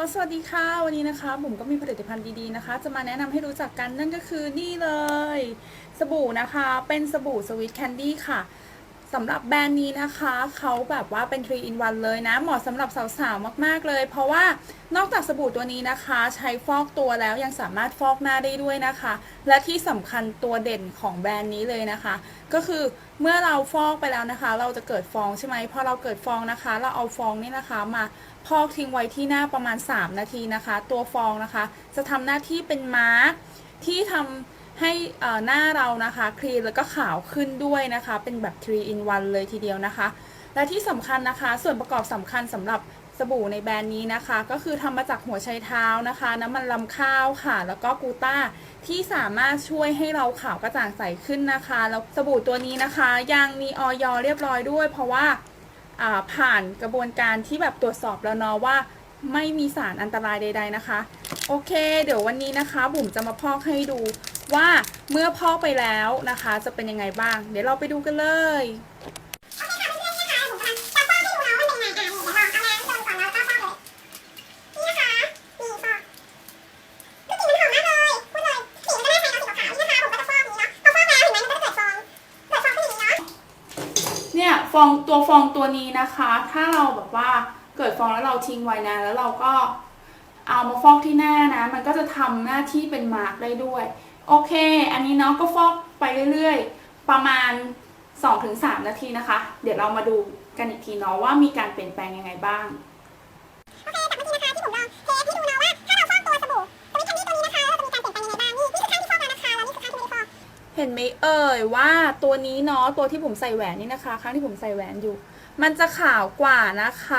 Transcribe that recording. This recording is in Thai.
สวัสดีค่ะ วันนี้นะคะบุ๋มก็มีผลิตภัณฑ์ดีๆนะคะ จะมาแนะนำให้รู้จักกันนั่นก็คือนี่เลย สบู่นะคะ เป็นสบู่สวิตแคนดี้ค่ะ สำหรับแบรนด์นี้นะคะเขาแบบว่าเป็น 3 in 1 เลยนะ เหมาะสำหรับสาวๆ มากๆเลย เพราะว่านอกจากสบู่ตัวนี้นะคะ ใช้ฟอกตัวแล้วยังสามารถฟอกหน้าได้ด้วยนะคะ และที่สำคัญตัวเด่นของแบรนด์นี้เลยนะคะ ก็คือเมื่อเราฟอกไปแล้วนะคะ เราจะเกิดฟองใช่ไหมพอเราเกิดฟองนะคะ เราเอาฟองนี่นะคะมาพอกทิ้งไว้ที่หน้าประมาณ 3 นาทีนะคะ ตัวฟองนะคะ จะทำหน้าที่เป็นมาร์กที่ทำ ให้หน้าเรานะคะคลีนแล้วก็ขาวขึ้นด้วยนะคะ เป็นแบบ 3 in 1 เลยทีเดียวนะคะ และที่สำคัญนะคะ ส่วนประกอบสำคัญสำหรับสบู่ในแบรนด์นี้นะคะ ก็คือทำมาจากหัวไชเท้านะคะ น้ำมันลำข้าวค่ะ แล้วก็กูต้าที่สามารถช่วยให้เราขาวกระจ่างใสขึ้นนะคะ แล้วสบู่ตัวนี้นะคะยังมีออยเรียบร้อยด้วย เพราะว่าอ่าผ่านกระบวนการที่แบบตรวจสอบแล้วเนาะว่าไม่มีสารอันตรายใด ๆนะคะ โอเค เดี๋ยววันนี้นะคะ บุ๋มจะมาพอกให้ดู ว่าเมื่อพอกไปแล้วนะคะ จะเป็นยังไงบ้าง เดี๋ยวเราไปดูกันเลยเนี่ยฟองตัวฟองตัวนี้นะคะ ถ้าเราแบบว่าเกิดฟองแล้วเราทิ้งไว้นะ แล้วเราก็เอามาฟอกที่หน้านะ มันก็จะทำหน้าที่เป็นมาร์กได้ด้วย โอเค อันนี้เนาะก็ฟอกไปเรื่อยๆ ประมาณ 2-3 นาทีนะคะ เดี๋ยวเรามาดูกันอีกทีเนาะว่ามีการเปลี่ยนแปลงยังไงบ้างเห็นไหมเอ่ยว่าตัวนี้เนาะตัวที่ผมใส่แหวนนี่นะคะ ครั้งที่ผมใส่แหวนอยู่ มันจะขาวกว่านะคะ